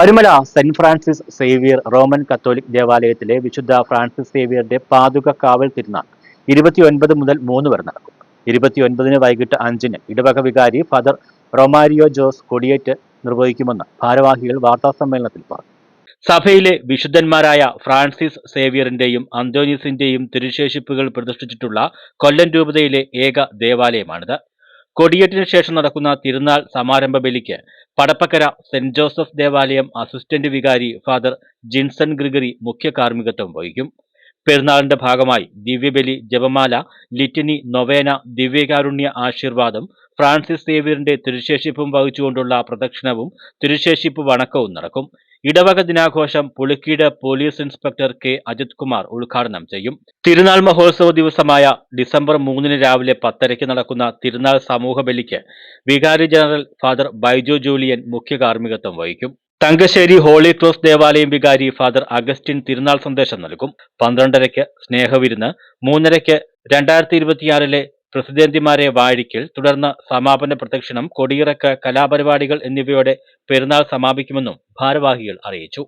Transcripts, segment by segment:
Parumala saint Francis Xavier Roman catholic ദേവാലയത്തിലെ വിശുദ്ധ Francis സേവിയറുടെ പാതുക കാവൽ തിരുനാൾ ഇരുപത്തിയൊൻപത് മുതൽ മൂന്ന് വരെ നടക്കും. ഇരുപത്തിയൊൻപതിന് വൈകിട്ട് അഞ്ചിന് ഇടവക വികാരി ഫാദർ റൊമാരിയോ ജോസ് കൊടിയേറ്റ് നിർവഹിക്കുമെന്ന് ഭാരവാഹികൾ വാർത്താസമ്മേളനത്തിൽ പറഞ്ഞു. സഭയിലെ വിശുദ്ധന്മാരായ ഫ്രാൻസിസ് സേവിയറിന്റെയും അന്തോനീസിന്റെയും തിരുശേഷിപ്പുകൾ പ്രതിഷ്ഠിച്ചിട്ടുള്ള കൊല്ലം രൂപതയിലെ ഏക ദേവാലയമാണിത്. കൊടിയേറ്റിന് ശേഷം നടക്കുന്ന തിരുനാൾ സമാരംഭ ബലിക്ക് പടപ്പക്കര സെന്റ് ജോസഫ് ദേവാലയം അസിസ്റ്റന്റ് വികാരി ഫാദർ ജിൻസൺ ഗ്രിഗറി മുഖ്യ കാർമ്മികത്വം വഹിക്കും. പെരുന്നാളിന്റെ ഭാഗമായി ദിവ്യബലി ജപമാല ലിറ്റിനി നൊവേന ദിവ്യകാരുണ്യ ആശീർവാദം ഫ്രാൻസിസ് സേവിയറിന്റെ തിരുശേഷിപ്പും വഹിച്ചുകൊണ്ടുള്ള പ്രദക്ഷിണവും തിരുശേഷിപ്പ് വണക്കവും നടക്കും. ഇടവക ദിനാഘോഷം Pulikkeed police inspector K. Ajith Kumar ഉദ്ഘാടനം ചെയ്യും. തിരുനാൾ മഹോത്സവ ദിവസമായ ഡിസംബർ മൂന്നിന് രാവിലെ പത്തരയ്ക്ക് നടക്കുന്ന തിരുനാൾ സമൂഹ ബലിക്ക് വികാരി ജനറൽ ഫാദർ ബൈജു ജൂലിയൻ മുഖ്യ കാർമ്മികത്വം വഹിക്കും. തങ്കശ്ശേരി ഹോളി ക്രോസ് ദേവാലയം വികാരി ഫാദർ അഗസ്റ്റിൻ തിരുനാൾ സന്ദേശം നൽകും. പന്ത്രണ്ടരയ്ക്ക് സ്നേഹവിരുന്ന് മൂന്നരയ്ക്ക് രണ്ടായിരത്തി ഇരുപത്തിയാറിലെ പ്രസിദ്ധന്തിമാരെ വാഴിക്കൽ തുടർന്ന് സമാപന പ്രദക്ഷിണം കൊടിയിറക്ക കലാപരിപാടികൾ എന്നിവയോടെ പെരുന്നാൾ സമാപിക്കുമെന്നും ഭാരവാഹികൾ അറിയിച്ചു.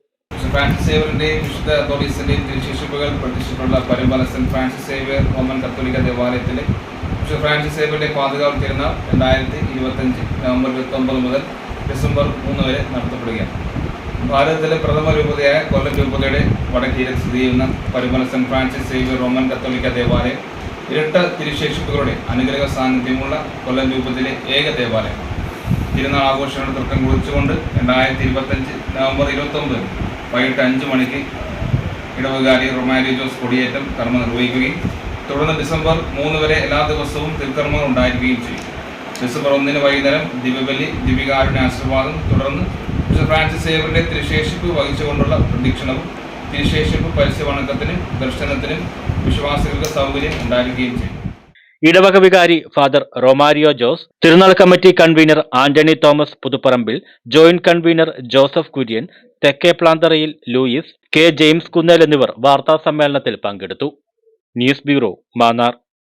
ഫ്രാൻസിസ് സേവറിന്റെയും വിശുദ്ധ അത്തോളീസിന്റെയും തിരുശേഷിപ്പുകൾ പ്രതിഷ്ഠിച്ചിട്ടുള്ള പരമ്പര saint Francis Xavier Roman Catholic ദേവാലയത്തിലെ വിശുദ്ധ ഫ്രാൻസിസ് സേവിയറുടെ പാതുകാവൽ തിരുനാൾ രണ്ടായിരത്തി ഇരുപത്തഞ്ച് നവംബർ ഇരുപത്തൊമ്പത് മുതൽ ഡിസംബർ മൂന്ന് വരെ നടത്തപ്പെടുകയാണ്. ഭാരതത്തിലെ പ്രഥമ രൂപതയായ കൊല്ലം രൂപതയുടെ വടക്കീരൽ സ്ഥിതി ചെയ്യുന്ന പരമ്പര saint Francis Xavier Roman Catholic ദേവാലയം ഇരട്ട തിരുശേഷിപ്പുകളുടെ അനുഗ്രഹ സാന്നിധ്യമുള്ള കൊല്ലം രൂപത്തിലെ ഏക ദേവാലയം. തിരുനാൾ ആഘോഷങ്ങളുടെ തുടക്കം കുറിച്ചുകൊണ്ട് രണ്ടായിരത്തി ഇരുപത്തഞ്ച് നവംബർ ഇരുപത്തൊമ്പത് വൈകിട്ട് അഞ്ച് മണിക്ക് ഇടവകാരി റൊമാരി ജോസ് കൊടിയേറ്റം കർമ്മം നിർവഹിക്കുകയും തുടർന്ന് ഡിസംബർ മൂന്ന് വരെ എല്ലാ ദിവസവും തിരുക്കർമ്മങ്ങൾ ഉണ്ടായിരിക്കുകയും ചെയ്യും. ഡിസംബർ ഒന്നിന് വൈകുന്നേരം ദിവ്യബലി ദിവികാരുടെ ആശീർവാദം തുടർന്ന് ഫ്രാൻസിസ് സേവറിന്റെ തിരുശേഷിപ്പ് വഹിച്ചുകൊണ്ടുള്ള പ്രദക്ഷിണവും തിരുശേഷിപ്പ് പരസ്യവണക്കത്തിനും ദർശനത്തിനും വിശ്വാസികൾക്ക് സൗകര്യം ഉണ്ടാകുകയും ചെയ്യും. ഇടവക വികാരി ഫാദർ റൊമാരിയോ ജോസ് തിരുനാൾ committee convener Antony Thomas Puthupparambil joint convener Joseph Kurian Thekke Plantharayil Louis K James Kunnel എന്നിവർ വാർത്താ സമ്മേളനത്തിൽ പങ്കെടുത്തു. News bureau Mannar.